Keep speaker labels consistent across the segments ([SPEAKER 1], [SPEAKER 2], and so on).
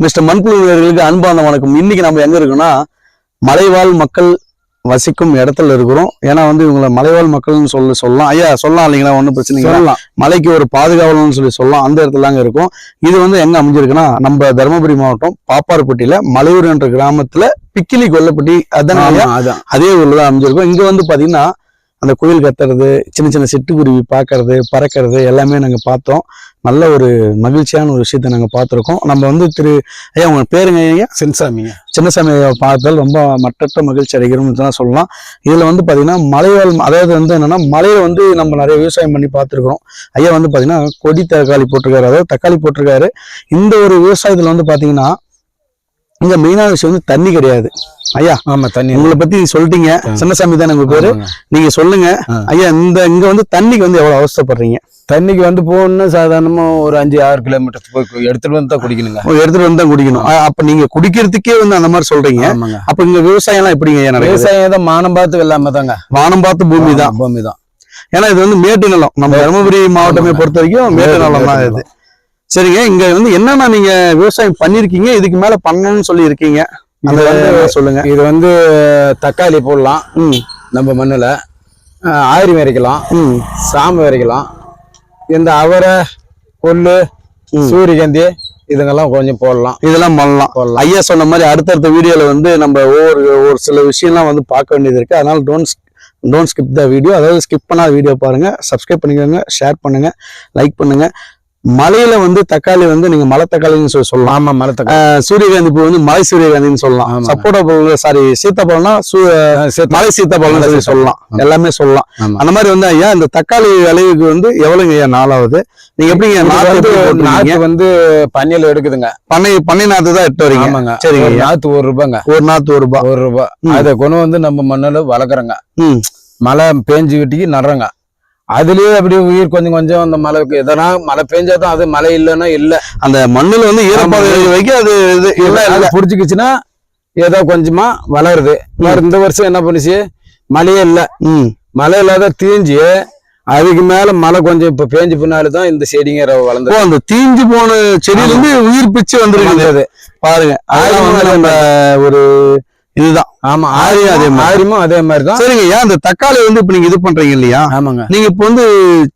[SPEAKER 1] Mister மண்புழுவர்களுக்கு அன்பான வணக்கம். இன்னைக்கு நம்ம எங்க இருக்கோம்னா மலைவாழ் மக்கள் வசிக்கும் இடத்துல இருக்கிறோம். ஏன்னா வந்து இவங்களை மலைவாழ் மக்கள்னு சொல்லி சொல்லலாம். ஐயா சொல்லலாம் இல்லைங்களா? ஒன்றும் பிரச்சனை இல்லை
[SPEAKER 2] சொல்லலாம்.
[SPEAKER 1] மலைக்கு ஒரு பாதுகாவலன்னு சொல்லி சொல்லலாம். அந்த இடத்துல அங்க இருக்கும். இது வந்து எங்க அமைஞ்சிருக்குன்னா நம்ம தருமபுரி மாவட்டம் பாப்பார்பட்டியில மலையூர் என்ற கிராமத்துல பிக்கிலி கொல்லப்பட்டி அதான் ஐயா
[SPEAKER 2] ஆமா, அதான்.
[SPEAKER 1] அதே ஊர்ல தான் அமைஞ்சிருக்கும். இங்க வந்து பாத்தீங்கன்னா அந்த குயில் கத்துறது சின்ன சின்ன சிட்டுக்குருவி பார்க்கறது பறக்கிறது எல்லாமே நாங்க பார்த்தோம். நல்ல ஒரு மகிழ்ச்சியான ஒரு விஷயத்த நாங்க பார்த்திருக்கோம். நம்ம வந்து திரு ஐயா உங்க பேருங்க ஐயா?
[SPEAKER 2] சென்சாமிங்க
[SPEAKER 1] சின்னசாமி. ஐயாவை பார்த்ததால் ரொம்ப மற்றற்ற மகிழ்ச்சி அடைகிறோம்னு தான் சொல்லலாம். இதுல வந்து பாத்தீங்கன்னா மலைவாழ் அதாவது வந்து என்னன்னா மலையில வந்து நம்ம நிறைய விவசாயம் பண்ணி பார்த்துருக்கோம் ஐயா வந்து பாத்தீங்கன்னா கொடி தக்காளி போட்டிருக்காரு. அதாவது தக்காளி போட்டிருக்காரு. இந்த ஒரு விவசாயத்துல வந்து பாத்தீங்கன்னா இங்க மெயினான விஷயம் வந்து தண்ணி கிடையாது. ஐயா
[SPEAKER 2] ஆமா தண்ணி
[SPEAKER 1] உங்களை பத்தி சொல்லிட்டீங்க. சின்னசாமி தானே உங்க பேரு. நீங்க சொல்லுங்க. ஐயா இந்த இங்க வந்து தண்ணிக்கு வந்து எவ்வளவு அவஸ்தைப்படுறீங்க?
[SPEAKER 2] தண்ணிக்கு வந்து போகணும்னா சாதாரணமா ஒரு அஞ்சு ஆறு கிலோமீட்டர் போய் எடுத்துட்டு வந்து தான் குடிக்கணுங்க.
[SPEAKER 1] எடுத்துட்டு வந்து தான் குடிக்கணும். அப்ப நீங்க குடிக்கிறதுக்கே வந்து அந்த மாதிரி சொல்றீங்க. அப்ப இங்க விவசாயம் எல்லாம் எப்படிங்க
[SPEAKER 2] விவசாயம் தான் மானம் பார்த்து வெள்ளாம தாங்க.
[SPEAKER 1] வானம் பார்த்து பூமி தான்.
[SPEAKER 2] பூமி தான்.
[SPEAKER 1] ஏன்னா இது வந்து மேட்டு நிலம் நம்ம தருமபுரி மாவட்டமே. பொறுத்த வரைக்கும் மேட்டு நிலம் தான். இது. சரிங்க. இங்க வந்து என்னென்ன நீங்க விவசாயம் பண்ணிருக்கீங்க? இதுக்கு மேல பண்ணணும்னு சொல்லி இருக்கீங்க வந்து
[SPEAKER 2] வந்து-
[SPEAKER 1] சொல்லுங்க.
[SPEAKER 2] இது வந்து தக்காளி போடலாம். நம்ம மண்ணுல. ஆரி விதைக்கலாம்.
[SPEAKER 1] ம்.
[SPEAKER 2] சாம்பு விதைக்கலாம். இந்த அவரை
[SPEAKER 1] ம்.
[SPEAKER 2] சூரியகாந்தி இதுங்கெல்லாம் கொஞ்சம் போடலாம்.
[SPEAKER 1] இதெல்லாம் பண்ணலாம்.
[SPEAKER 2] போடலாம்.
[SPEAKER 1] ஐயா சொன்ன மாதிரி அடுத்தடுத்த வீடியோல வந்து நம்ம ஒவ்வொரு ஒரு சில விஷயம்லாம் வந்து பார்க்க வேண்டியது இருக்கு. அதனால don't don't skip the video அதாவது ஸ்கிப் பண்ணாத வீடியோ பாருங்க. சப்ஸ்கிரைப் பண்ணிக்கோங்க. ஷேர் பண்ணுங்க. லைக் பண்ணுங்க. மலையில வந்து தக்காளி வந்து நீங்க மலை தக்காளின்னு சொல்லி சொல்லலாம்.
[SPEAKER 2] ஆமா
[SPEAKER 1] ஆஹ் சூரியகாந்தி பூ வந்து மலை சூரியகாந்தின்னு சொல்லலாம். சப்போட்டா பழம் சாரி சீத்தாப்பழம்னா மலை சீத்தாப்பழம் சொல்லி சொல்லலாம். எல்லாமே சொல்லலாம். அந்த மாதிரி வந்து ஐயா இந்த தக்காளி விளைவுக்கு வந்து எவ்வளவுங்க ஐயா நாளாவது நீங்க எப்படிங்க நாத்து
[SPEAKER 2] வந்து பன்னியில எடுக்குதுங்க.
[SPEAKER 1] பண்ணை பண்ணை நாத்து தான் எட்டு வரீங்க.
[SPEAKER 2] ஆமாங்க.
[SPEAKER 1] சரிங்க.
[SPEAKER 2] நாத்து ஒரு ரூபாங்க.
[SPEAKER 1] ஒரு நாத்து ஒரு ரூபாய்
[SPEAKER 2] ஒரு ரூபாய். அதை கொண்டு வந்து நம்ம மண்ணுல வளர்க்குறோங்க. மழை பேஞ்சு விட்டிக்கு நடுறோங்க. அதுலயே அப்படியே உயிர் கொஞ்சம் கொஞ்சம் அந்த மழைக்கு எதனா மழை பெஞ்சாதான் அது மழை இல்லைன்னா இல்ல.
[SPEAKER 1] அந்த மண்ணுல வந்து ஈரப்பாதை வைக்க அது இது இல்ல
[SPEAKER 2] புடிச்சுக்கிச்சுன்னா ஏதோ கொஞ்சமா வளருது. இந்த வருஷம் என்ன பண்ணுச்சு? மழையே இல்ல.
[SPEAKER 1] ம்.
[SPEAKER 2] மழை இல்லாத தீஞ்சு அதுக்கு மேல மழை கொஞ்சம் இப்ப பேஞ்சு பின்னால்தான் இந்த செடிங்க
[SPEAKER 1] ஓ
[SPEAKER 2] வளர்ந்தது
[SPEAKER 1] அந்த தீஞ்சு போன செடியில இருந்து உயிர் பிச்சு வந்திருக்குது.
[SPEAKER 2] வந்தது.
[SPEAKER 1] பாருங்க அதெல்லாம் வந்து நம்ம ஒரு இதுதான்.
[SPEAKER 2] ஆமா
[SPEAKER 1] ஆரியும் அதே மாதிரி.
[SPEAKER 2] ஆரியமும் அதே மாதிரி தான்.
[SPEAKER 1] சரிங்க ஐயா அந்த தக்காளி வந்து இப்ப நீங்க இது பண்றீங்க இல்லையா?
[SPEAKER 2] ஆமாங்க.
[SPEAKER 1] நீங்க இப்ப வந்து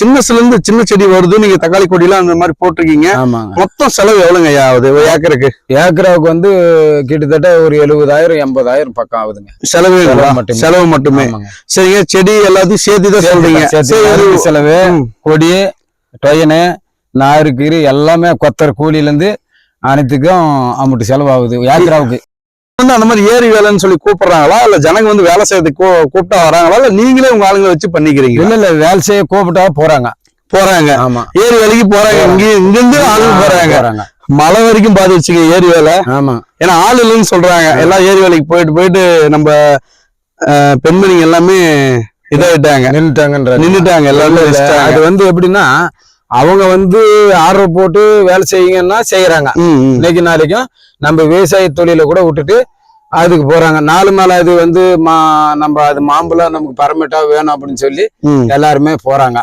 [SPEAKER 1] சின்னசுல இருந்து சின்ன செடி வருது நீங்க தக்காளி கொடியெல்லாம் அந்த மாதிரி போட்டிருக்கீங்க.
[SPEAKER 2] ஆமாங்க.
[SPEAKER 1] மொத்தம் செலவு எவ்வளவுங்க ஐயா ஆகுது ஒரு ஏக்கருக்கு?
[SPEAKER 2] ஏக்கராவுக்கு வந்து கிட்டத்தட்ட ஒரு எழுபதாயிரம் எண்பதாயிரம் பக்கம் ஆகுதுங்க.
[SPEAKER 1] செலவு
[SPEAKER 2] செலவு மட்டுமே.
[SPEAKER 1] செலவு மட்டுமே. சரிங்க செடி எல்லாத்தையும் சேர்த்து தான் சொல்றீங்க.
[SPEAKER 2] செலவு. கொடி டொயனு நாறு கீரு எல்லாமே கொத்தர் கூலில இருந்து அனைத்துக்கும் அம்மட்டு செலவாகுது ஏக்கராவுக்கு.
[SPEAKER 1] வந்து அந்த மாதிரி ஏரி வேலைன்னு சொல்லி கூப்பிடுறாங்களா? இல்ல ஜனங்க வந்து வேலை செய்யறதுக்கு கூப்பிட்டா வராங்களா? இல்ல நீங்களே உங்க ஆளுங்க வச்சு பண்ணிக்கிறீங்க
[SPEAKER 2] இல்ல இல்ல வேலை செய்ய கூப்பிட்டா போறாங்க.
[SPEAKER 1] போறாங்க.
[SPEAKER 2] ஆமா.
[SPEAKER 1] ஏரி வேலைக்கு போறாங்க. இங்க இங்க இருந்து ஆளுங்க போறாங்க. மலை வரைக்கும் பாதிச்சுங்க ஏரி வேலை.
[SPEAKER 2] ஆமா.
[SPEAKER 1] ஏன்னா ஆள் இல்லைன்னு சொல்றாங்க. எல்லாம் ஏரி வேலைக்கு போயிட்டு போயிட்டு நம்ம பெண்மணிங்க எல்லாமே இதாயிட்டாங்க.
[SPEAKER 2] நின்னுட்டாங்கன்ற
[SPEAKER 1] நின்னுட்டாங்க. எல்லாருமே.
[SPEAKER 2] அது வந்து எப்படின்னா அவங்க வந்து ஆர்டர் போட்டு வேலை செய்யுங்கன்னா செய்யறாங்க. இன்னைக்கு நாளைக்கும் நம்ம விவசாய தொழிலை கூட விட்டுட்டு அதுக்கு போறாங்க. நாலு மேல அது வந்து மா நம்ம அது மாம்பழம் நமக்கு பர்மிட்டா வேணும் அப்படின்னு சொல்லி
[SPEAKER 1] ம்.
[SPEAKER 2] எல்லாருமே போறாங்க.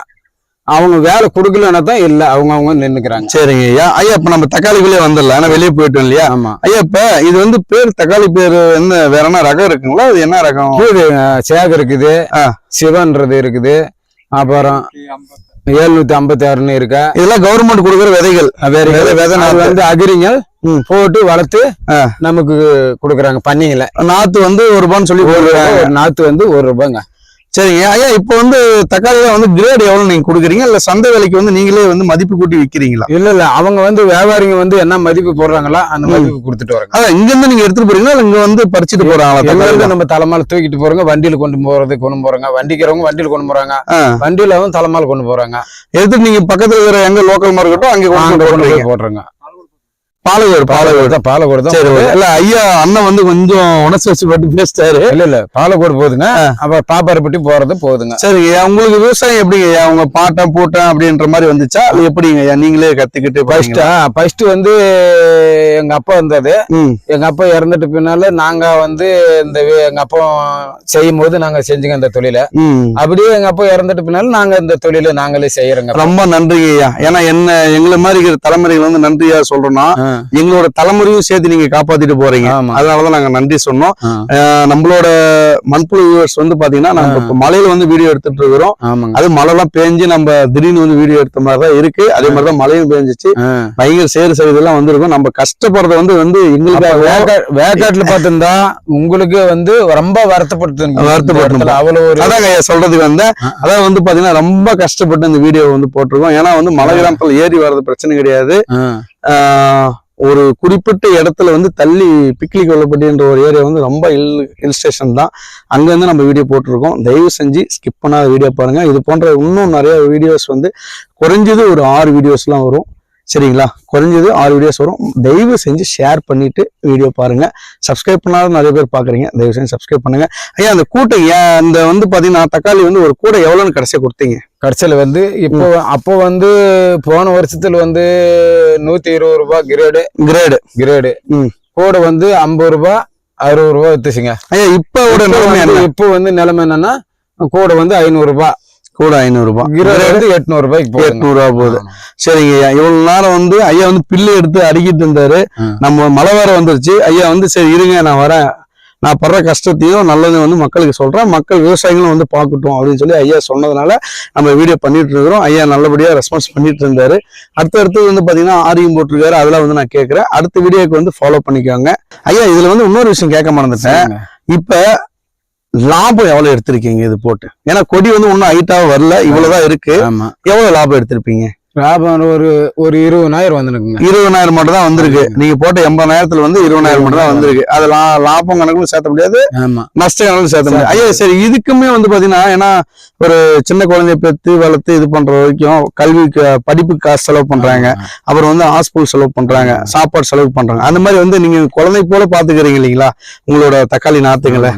[SPEAKER 2] அவங்க வேலை கொடுக்கலன்னா தான் இல்ல அவங்க அவங்க நின்னுக்கிறாங்க.
[SPEAKER 1] சரிங்க ஐயா. ஐயா இப்ப நம்ம தக்காளிக்குள்ளே வந்துடலாம் ஏன்னா வெளியே போயிட்டோம் இல்லையா?
[SPEAKER 2] ஆமா.
[SPEAKER 1] ஐயா இப்ப இது வந்து பேர் தக்காளி பேர் என்ன வேற என்ன ரகம் இருக்குங்களா? அது என்ன ரகம்?
[SPEAKER 2] சேகர் இருக்குது
[SPEAKER 1] ஆ.
[SPEAKER 2] சிவன்றது இருக்குது அப்புறம் எழுநூத்தி ஐம்பத்தி ஆறுன்னு இருக்கா
[SPEAKER 1] இதெல்லாம் கவர்மெண்ட் கொடுக்குற விதைகள்
[SPEAKER 2] வேற
[SPEAKER 1] விதை-.
[SPEAKER 2] வந்து அகிரிங்கள். போட்டு வளர்த்து. நமக்கு கொடுக்குறாங்க பண்ணிங்கள
[SPEAKER 1] நாத்து வந்து ஒரு ரூபான்னு சொல்லி போடுறாங்க
[SPEAKER 2] நாத்து வந்து ஒரு ரூபாங்க
[SPEAKER 1] சரிங்க. ஐயா இப்போ வந்து தக்காளியில வந்து கிரேட் எவ்வளவு நீங்க கொடுக்குறீங்க? இல்ல சந்தை விலைக்கு வந்து நீங்களே வந்து மதிப்பு கூட்டி விக்கிறீங்களா?
[SPEAKER 2] இல்ல இல்ல. அவங்க வந்து வியாபாரிங்க வந்து என்ன மதிப்பு போடுறாங்களோ அந்த. மதிப்பு கொடுத்துட்டு வராங்க
[SPEAKER 1] அதான் இங்க இருந்து நீங்க எடுத்துட்டு போறீங்களா? இல்ல இங்க வந்து பறிச்சுட்டு
[SPEAKER 2] இருந்து நம்ம தலைமால தூக்கிட்டு போறோங்க? வண்டியில கொண்டு போறது கொண்டு போறாங்க. வண்டிக்கிறவங்க வண்டியில கொண்டு போறாங்க.
[SPEAKER 1] ஆ.
[SPEAKER 2] வண்டியில வந்து தலைமால கொண்டு போறாங்க.
[SPEAKER 1] எடுத்துட்டு நீங்க பக்கத்துல இருக்கிற எங்க லோக்கல் மார்க்கெட்டோ அங்க கொண்டு போய் போடுறாங்க. பாலகோடு பாலகோடு
[SPEAKER 2] பாலக்கோடு தான் பாலக்கோடு தான்
[SPEAKER 1] சரி. இல்ல ஐயா அண்ணன் வந்து கொஞ்சம் உணர்ச்சி வச்சு பட்டு பேசிட்டாரு.
[SPEAKER 2] இல்ல இல்ல பாலக்கோடு போகுதுங்க. அப்ப பாப்பாரப்பட்டி போறது போகுதுங்க.
[SPEAKER 1] சரிங்க ஐயா. உங்களுக்கு விவசாயம் எப்படிங்க ஐயா? உங்க பாட்டம் பூட்டம் அப்படின்ற மாதிரி வந்துச்சா? அது எப்படிங்க ஐயா? நீங்களே கத்துக்கிட்டு
[SPEAKER 2] ஃபர்ஸ்ட்? ஃபர்ஸ்ட் வந்து எங்க அப்பா வந்தது. எங்க அப்பா இறந்துட்டு பின்னால நாங்க வந்து இந்த எங்க அப்பா செய்யும் போது நாங்க செஞ்சுங்க இந்த தொழிலை. அப்படியே எங்க அப்பா இறந்துட்டு பின்னால நாங்க இந்த தொழிலை நாங்களே செய்யறோங்க.
[SPEAKER 1] ரொம்ப நன்றிங்க ஐயா. ஏன்னா என்ன எங்களை மாதிரி இருக்கிற தலைமுறைகள் வந்து நன்றியா சொல்றோம்னா. எங்களோட தலைமுறையும் சேர்த்து நீங்க காப்பாத்திட்டு போறீங்க. அதனாலதான் நாங்க நன்றி சொன்னோம். நம்மளோட மண்புழு வியூவர்ஸ் வந்து பாத்தீங்கன்னா நம்ம மலையில வந்து வீடியோ எடுத்துட்டு இருக்கிறோம். அது மழைலாம் பேஞ்சு நம்ம திடீர்னு வந்து வீடியோ எடுத்த மாதிரி தான் இருக்கு. அதே மாதிரி தான் மழையும் பேஞ்சிச்சு. பயங்கர சேறு சகுதெல்லாம் வந்திருக்கும். நம்ம கஷ்டப்படுறத வந்து வந்து
[SPEAKER 2] வேக்கா- வேக்காட்டுல பார்த்திருந்தா உங்களுக்கு வந்து ரொம்ப வருத்தப்பட்டு
[SPEAKER 1] வருத்தப்பட்டு
[SPEAKER 2] அவ்வளவு
[SPEAKER 1] அதாங்க சொல்றதுக்கு வந்தேன்.
[SPEAKER 2] ஆ.
[SPEAKER 1] அதான் வந்து பாத்தீங்கன்னா ரொம்ப கஷ்டப்பட்டு இந்த வீடியோ வந்து போட்டிருக்கோம். ஏன்னா வந்து மலை கிராமத்துல ஏறி வர்றது பிரச்சனை கிடையாது. ஒரு குறிப்பிட்ட இடத்துல வந்து தள்ளி பிக்லி கொல்லப்பட்டின்ற ஒரு ஏரியா வந்து ரொம்ப ஹில் ஹில் ஸ்டேஷன் தான். அங்கேருந்து நம்ம வீடியோ போட்டிருக்கோம். தயவு செஞ்சு ஸ்கிப் பண்ணாத வீடியோ பாருங்கள் இது போன்ற இன்னும் நிறைய வீடியோஸ் வந்து குறைஞ்சது ஒரு ஆறு வீடியோஸ்லாம் வரும். சரிங்களா? குறைஞ்சது ஆறு வீடியோஸ் வரும். தயவு செஞ்சு ஷேர் பண்ணிட்டு வீடியோ பாருங்க. சப்ஸ்கிரைப் பண்ணாத நிறைய பேர் பாக்குறீங்க. தயவு செஞ்சு சப்ஸ்கிரைப் பண்ணுங்க. ஐயா அந்த கூட்டை இந்த வந்து பாத்தீங்கன்னா தக்காளி வந்து ஒரு கூடை எவ்வளவுன்னு கடைசியா கொடுத்தீங்க?
[SPEAKER 2] கடைசியில வந்து இப்போ அப்போ வந்து போன வருஷத்துல வந்து நூத்தி இருபது ரூபாய் கிரேடு
[SPEAKER 1] கிரேடு
[SPEAKER 2] கிரேடு
[SPEAKER 1] ம்.
[SPEAKER 2] கூட வந்து ஐம்பது ரூபாய் அறுபது ரூபாய் வித்துச்சுங்க.
[SPEAKER 1] ஐயா இப்ப நிலைமை
[SPEAKER 2] இப்போ வந்து நிலைமை என்னன்னா கூட வந்து ஐநூறு ரூபாய்.
[SPEAKER 1] கூட ஐநூறு ரூபாய்
[SPEAKER 2] கிரேடு வந்து எட்நூறு ரூபாய்க்கு போகுதுங்க.
[SPEAKER 1] எட்நூறு ரூபா போகுது. சரிங்க ஐயா. இவ்வளவு நேரம் வந்து ஐயா வந்து பில்லு எடுத்து அடிக்கிட்டு இருந்தாரு. நம்ம மழை வேற வந்துருச்சு. ஐயா வந்து சரி இருங்க நான் வரேன். நான் படுற கஷ்டத்தையும் நல்லதையும் வந்து மக்களுக்கு சொல்றேன். மக்கள் விவசாயிகளும் வந்து பார்க்கட்டும் அப்படின்னு சொல்லி ஐயா சொன்னதுனால நம்ம வீடியோ பண்ணிட்டு இருக்கிறோம். ஐயா நல்லபடியா ரெஸ்பான்ஸ் பண்ணிட்டு இருந்தாரு. அடுத்து அடுத்து வந்து பாத்தீங்கன்னா ஆரியம் போட்டிருக்காரு. அதெல்லாம் வந்து நான் கேட்கறேன். அடுத்த வீடியோக்கு வந்து ஃபாலோ பண்ணிக்கோங்க. ஐயா இதுல வந்து இன்னொரு விஷயம் கேட்க மறந்துட்டேன். இப்ப லாபம் எவ்வளவு எடுத்திருக்கீங்க? இது போட்டு. ஏன்னா கொடி வந்து ஒன்னும் ஹைட்டா வரல. இவ்வளவுதான் இருக்கு. எவ்வளவு லாபம் எடுத்திருப்பீங்க?
[SPEAKER 2] லாபம் ஒரு ஒரு இருபதாயிரம் வந்துருக்குங்க.
[SPEAKER 1] இருபதாயிரம் மட்டும் தான் வந்திருக்கு. நீங்க போட்ட எண்பதாயிரத்துல வந்து இருபதாயிரம் மட்டும் தான் வந்திருக்கு. அது லாபம் கணக்குல சேர்த்த முடியாது. நஷ்ட கணக்குல சேர்த்த முடியாது. ஐயா சரி இதுக்குமே வந்து பாத்தீங்கன்னா ஏன்னா ஒரு சின்ன குழந்தைய பெத்து வளர்த்து இது பண்ற வரைக்கும் கல்விக்கு படிப்புக்கு காசு செலவு பண்றாங்க. அப்புறம் வந்து ஹாஸ்பிட்டல் செலவு பண்றாங்க. சாப்பாடு செலவு பண்றாங்க. அந்த மாதிரி வந்து நீங்க குழந்தை போல பாத்துக்கிறீங்க இல்லைங்களா? உங்களோட தக்காளி நாத்துங்களை.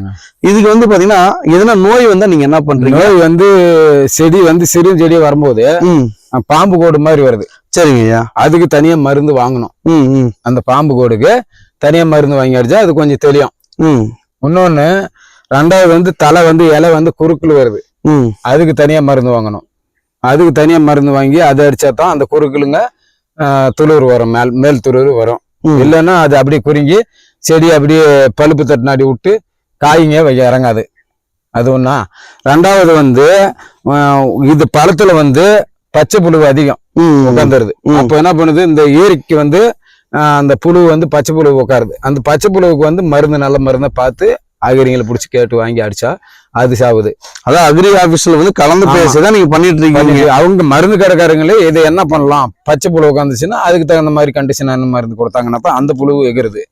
[SPEAKER 1] இதுக்கு வந்து பாத்தீங்கன்னா எதனா நோய் வந்தா நீங்க என்ன பண்றீங்க?
[SPEAKER 2] நோய் வந்து செடி வந்து சிறு செடி வரும்போது பாம்பு கோடு மாதிரி வருது.
[SPEAKER 1] சரிங்க ஐயா
[SPEAKER 2] அதுக்கு தனியா மருந்து வாங்கணும். அந்த பாம்பு கோடுக்கு தனியா மருந்து வாங்கி அடிச்சா அது கொஞ்சம் தெளியும்.
[SPEAKER 1] ம்.
[SPEAKER 2] இன்னொன்னு ரெண்டாவது வந்து தலை வந்து இலை வந்து குறுக்குல வருது.
[SPEAKER 1] ம்.
[SPEAKER 2] அதுக்கு தனியா மருந்து வாங்கணும். அதுக்கு தனியா மருந்து வாங்கி அதை அடிச்சா தான் அந்த குறுக்குலுங்க துளிர் வரும் மேல் மேல் துளிர் வரும். இல்லைன்னா அது அப்படியே குறுங்கி செடி அப்படியே பழுப்பு தட்டினாடி விட்டு காய்ங்க வைக்க இறங்காது. அது ஒண்ணா. ரெண்டாவது வந்து இது பழத்துல வந்து பச்சை புழு அதிகம் உட்காந்துருது. அப்போ என்ன பண்ணுது? இந்த ஏரிக்கு வந்து அந்த புழு வந்து பச்சை புழு உட்காருது. அந்த பச்சை புழுவுக்கு வந்து மருந்து நல்ல மருந்தை பார்த்து அகிரிங்களை பிடிச்சி கேட்டு வாங்கி அடிச்சா அது சாவுது.
[SPEAKER 1] அதான் அக்ரி ஆபீஸ்ல வந்து கலந்து. பேசிதான் நீங்க பண்ணிட்டு இருக்கீங்க.
[SPEAKER 2] அவங்க மருந்து கடைக்காரங்களே இதை என்ன பண்ணலாம்? பச்சை புழு உட்காந்துச்சுன்னா அதுக்கு தகுந்த மாதிரி கண்டிஷனான மருந்து கொடுத்தாங்கன்னா அந்த புழு எகிருது.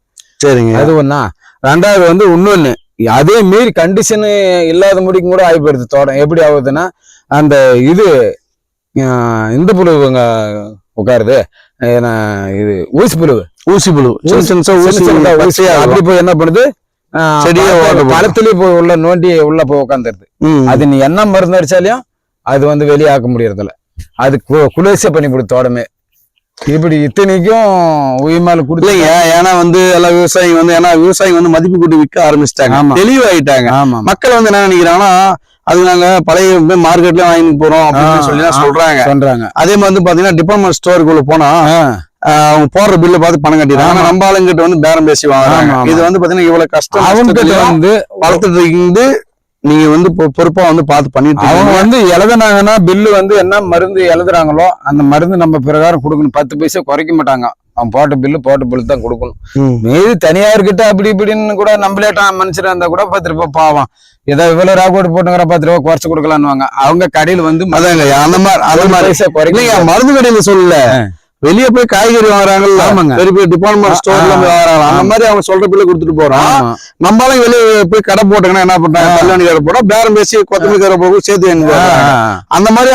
[SPEAKER 1] சரிங்க.
[SPEAKER 2] அது ஒண்ணா. ரெண்டாவது வந்து இன்னொன்னு. அதே மீறி கண்டிஷன் இல்லாத முடிக்கும் கூட ஆகி போயிடுது தோட்டம். எப்படி ஆகுதுன்னா அந்த இது இந்த புழு இங்க உட்காருது. இது ஊசி புழு
[SPEAKER 1] ஊசி புழு
[SPEAKER 2] அப்படி போய் என்ன பண்ணுது? பழத்துல- போய் உள்ள நோண்டி உள்ள போய் உட்காந்துருது. அது நீ என்ன மருந்து அடிச்சாலையும் அது வந்து வெளியாக்க முடியறதில்ல. அது குளிர்ச்சியா பண்ணி கொடுத்து தோட்டமே இப்படி இத்தனைக்கும் உயிர்மால கொடுத்து
[SPEAKER 1] இல்லைங்க ஏன்னா வந்து எல்லா விவசாயிங்க வந்து ஏன்னா விவசாயிங்க வந்து மதிப்பு கூட்டி விற்க ஆரம்பிச்சிட்டாங்க. தெளிவாயிட்டாங்க.
[SPEAKER 2] ஆமா.
[SPEAKER 1] மக்கள் வந்து என்ன நினைக்கிறாங்கன்னா அது நாங்க பழைய மார்க்கெட்ல வாங்கி போறோம் அப்படின்னு சொல்லி. சொல்றாங்க
[SPEAKER 2] சொல்றாங்க
[SPEAKER 1] அதே மாதிரி வந்து பாத்தீங்கன்னா டிபார்ட்மெண்ட் ஸ்டோருக்குள்ள போனா அவங்க போடுற பில்ல பார்த்து பணம் கட்டிடுறாங்க ஆனா. நம்ம ஆளுங்கிட்ட வந்து பேரம் பேசி வாங்குறாங்க. இது வந்து பாத்தீங்கன்னா இவ்வளவு கஷ்டம்
[SPEAKER 2] அவங்க வந்து
[SPEAKER 1] வளர்த்துட்டு இருந்து நீங்க வந்து பொறுப்பா வந்து பார்த்து பண்ணிட்டு
[SPEAKER 2] அவங்க. வந்து எழுதுனாங்கன்னா பில்லு வந்து என்ன மருந்து எழுதுறாங்களோ அந்த மருந்து நம்ம பிரகாரம் கொடுக்கணும் பத்து பைசா குறைக்க மாட்டாங்க அவன் போட்ட பில்லு போட்ட பில்லு தான் கொடுக்கணும். மீதி தனியார்கிட்ட அப்படி இப்படின்னு கூட நம்மளேட்டா மனுஷரா இருந்தா கூட பத்து ரூபாய் பாவம் ஏதோ இவ்வளவு ராகோடு போட்டுங்கிற பத்து ரூபாய் குறைச்சு கொடுக்கலான்னு அவங்க கடையில வந்து
[SPEAKER 1] அதாங்க அந்த மாதிரி அந்த மாதிரி
[SPEAKER 2] பைசா குறைக்க
[SPEAKER 1] இல்லைங்க மருந்து கடையில சொல்லல வெளிய போய் காய்கறி வாங்குறாங்கல்ல. பெரிய பெரிய டிபார்ட்மெண்ட் ஸ்டோர்ல வாங்குறாங்க அந்த. மாதிரி அவங்க சொல்ற பில்ல கொடுத்துட்டு போறான்
[SPEAKER 2] ஆமா.
[SPEAKER 1] நம்மளால வெளிய போய் கடை போட்டாங்கன்னா என்ன பண்றாங்க. கல்யாணி கடை போட்டா பேரம் பேசி கொத்தமல்லி கடை போகும் சேர்த்து. அந்த மாதிரி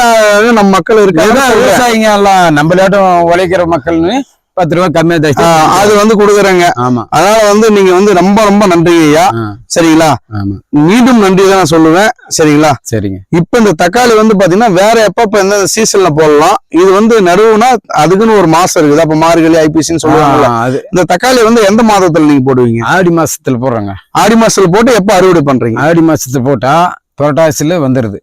[SPEAKER 1] நம்ம மக்கள் இருக்காங்க
[SPEAKER 2] விவசாயிங்க எல்லாம் நம்மளாட்டும் உழைக்கிற மக்கள்னு பத்து ரூபாய் கம்மியா தச்சு
[SPEAKER 1] அது வந்து கொடுக்குறாங்க.
[SPEAKER 2] ஆமா.
[SPEAKER 1] அதனால வந்து நீங்க வந்து ரொம்ப ரொம்ப நன்றி ஐயா. சரிங்களா? மீண்டும் நன்றி தான் நான் சொல்லுவேன். சரிங்களா?
[SPEAKER 2] சரிங்க.
[SPEAKER 1] இப்ப இந்த தக்காளி வந்து பாத்தீங்கன்னா வேற எப்பப்ப எந்த சீசன்ல போடலாம்? இது வந்து நடுவுனா அதுக்குன்னு ஒரு மாசம் இருக்குது. அப்ப மார்கழி ஐபிசின்னு
[SPEAKER 2] அது.
[SPEAKER 1] இந்த தக்காளி வந்து எந்த மாதத்துல நீங்க போடுவீங்க?
[SPEAKER 2] ஆடி மாசத்துல போடுறாங்க.
[SPEAKER 1] ஆடி மாசத்துல போட்டு எப்ப அறுவடை பண்றீங்க?
[SPEAKER 2] ஆடி மாசத்துல போட்டா புரட்டாசில வந்துருது.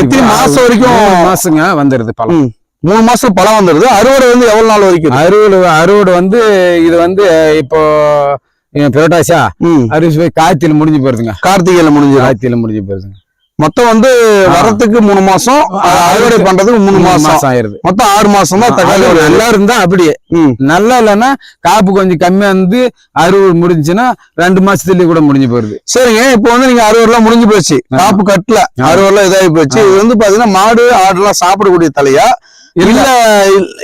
[SPEAKER 1] எத்தனை மாசம் வரைக்கும்
[SPEAKER 2] மாசங்க வந்துருது பழம்.
[SPEAKER 1] மூணு மாசம் பழம் வந்துடுது அறுவடை வந்து எவ்வளவு நாள் வரைக்கும்?
[SPEAKER 2] அறுவடை அறுவடை வந்து இது வந்து இப்போ புரட்டாசா
[SPEAKER 1] ம்.
[SPEAKER 2] அரிசி போய் காய்ச்சல் முடிஞ்சு போயிருதுங்க.
[SPEAKER 1] கார்த்திகையில முடிஞ்சிடும்
[SPEAKER 2] காய்ச்சல் முடிஞ்சு போயிருதுங்க.
[SPEAKER 1] மொத்தம் வந்து. வரத்துக்கு மூணு மாசம் அறுவடை பண்றதுக்கு மூணு மாசம்.
[SPEAKER 2] ஆயிருது.
[SPEAKER 1] மொத்தம் ஆறு மாசம் தான் தக்காளி.
[SPEAKER 2] நல்லா இருந்தா அப்படியே. நல்லா இல்லைன்னா காப்பு கொஞ்சம் கம்மியா இருந்து அறுவடை முடிஞ்சுன்னா ரெண்டு மாசத்துலயே கூட முடிஞ்சு போயிருது.
[SPEAKER 1] சரிங்க. இப்போ வந்து நீங்க அறுவடைலாம் முடிஞ்சு போச்சு. காப்பு கட்டல.
[SPEAKER 2] ஆ.
[SPEAKER 1] அறுவடைலாம் இதாகி போச்சு. இது வந்து பாத்தீங்கன்னா மாடு ஆடுலாம் சாப்பிடக்கூடிய தலையா? இல்ல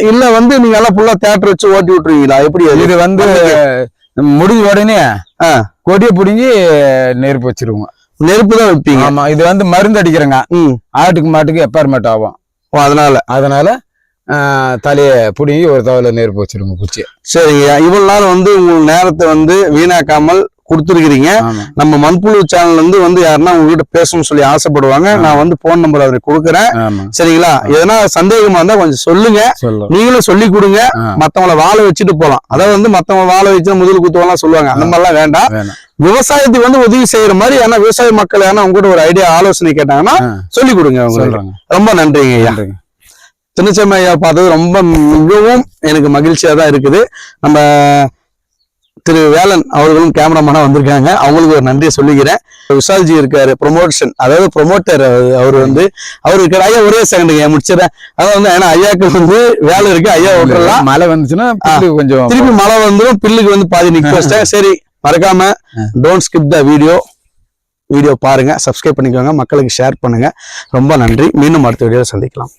[SPEAKER 1] இல்ல. வந்து நீங்க எல்லாம் ஃபுல்லா தேட்டர் வச்சு ஓட்டி விட்டுருவீங்களா? எப்படி
[SPEAKER 2] இது வந்து முடிஞ்ச உடனே. கொடியை பிடுங்கி நெருப்பு வச்சிருவோங்க
[SPEAKER 1] நெருப்பு தான் வைப்பீங்க?
[SPEAKER 2] ஆமா இது வந்து மருந்து அடிக்கிறேங்க. ஆட்டுக்கு மாட்டுக்கு எப்பார்மெண்ட் ஆகும்.
[SPEAKER 1] அதனால.
[SPEAKER 2] அதனால தலையை பிடுங்கி ஒரு தவளை நெருப்பு வச்சிருங்க குச்சி
[SPEAKER 1] சரிங்க. இவ்வளவு நாள் வந்து உங்க நேரத்தை வந்து வீணாக்காமல் கொடுத்துருக்கிறீங்க. நம்ம மண்புழு சேனல்ல இருந்து வந்து யாருன்னா உங்ககிட்ட பேசணும்னு சொல்லி ஆசைப்படுவாங்க. நான் வந்து போன் நம்பர் அவருக்கு கொடுக்குறேன். சரிங்களா? எதனா சந்தேகமா இருந்தா கொஞ்சம் சொல்லுங்க. நீங்களும் சொல்லி கொடுங்க. மத்தவங்கள வாழ வச்சுட்டு போலாம். அதாவது வந்து மத்தவங்க வாழ வச்சு முதல் குத்துவெல்லாம் சொல்லுவாங்க. அந்த மாதிரிலாம் வேண்டாம். விவசாயத்துக்கு வந்து உதவி செய்யற மாதிரி ஏன்னா விவசாய மக்கள் ஏன்னா உங்ககிட்ட ஒரு ஐடியா ஆலோசனை கேட்டாங்கன்னா சொல்லி கொடுங்க
[SPEAKER 2] சொல்றேங்க.
[SPEAKER 1] ரொம்ப நன்றிங்க ஐயா.
[SPEAKER 2] நன்றிங்க.
[SPEAKER 1] சின்னச்சம்மை ஐயா பார்த்தது ரொம்ப மிகவும் எனக்கு மகிழ்ச்சியா தான் இருக்குது. நம்ம திரு வேலன் அவர்களும் கேமராமேனா வந்திருக்காங்க. அவங்களுக்கு ஒரு நன்றியை சொல்லிக்கிறேன். விஷால்ஜி இருக்காரு ப்ரொமோஷன் அதாவது ப்ரொமோட்டர் அவர் வந்து அவர் இருக்காரு. ஐயா ஒரே செகண்டுங்க முடிச்சிடறேன். அதாவது வந்து ஏன்னா ஐயாக்கு வந்து வேலை இருக்கு. ஐயா விட்டுறலாம்
[SPEAKER 2] மழை வந்துச்சுன்னா கொஞ்சம்
[SPEAKER 1] திருப்பி மழை வந்துடும் பில்லுக்கு வந்து பாதி நிக்க வச்சிட்டேன். சரி மறக்காம don't skip the video video பாருங்க சப்ஸ்கிரைப் பண்ணிக்கோங்க மக்களுக்கு ஷேர் பண்ணுங்க. ரொம்ப நன்றி. மீண்டும் அடுத்த வீடியோ சந்திக்கலாம்.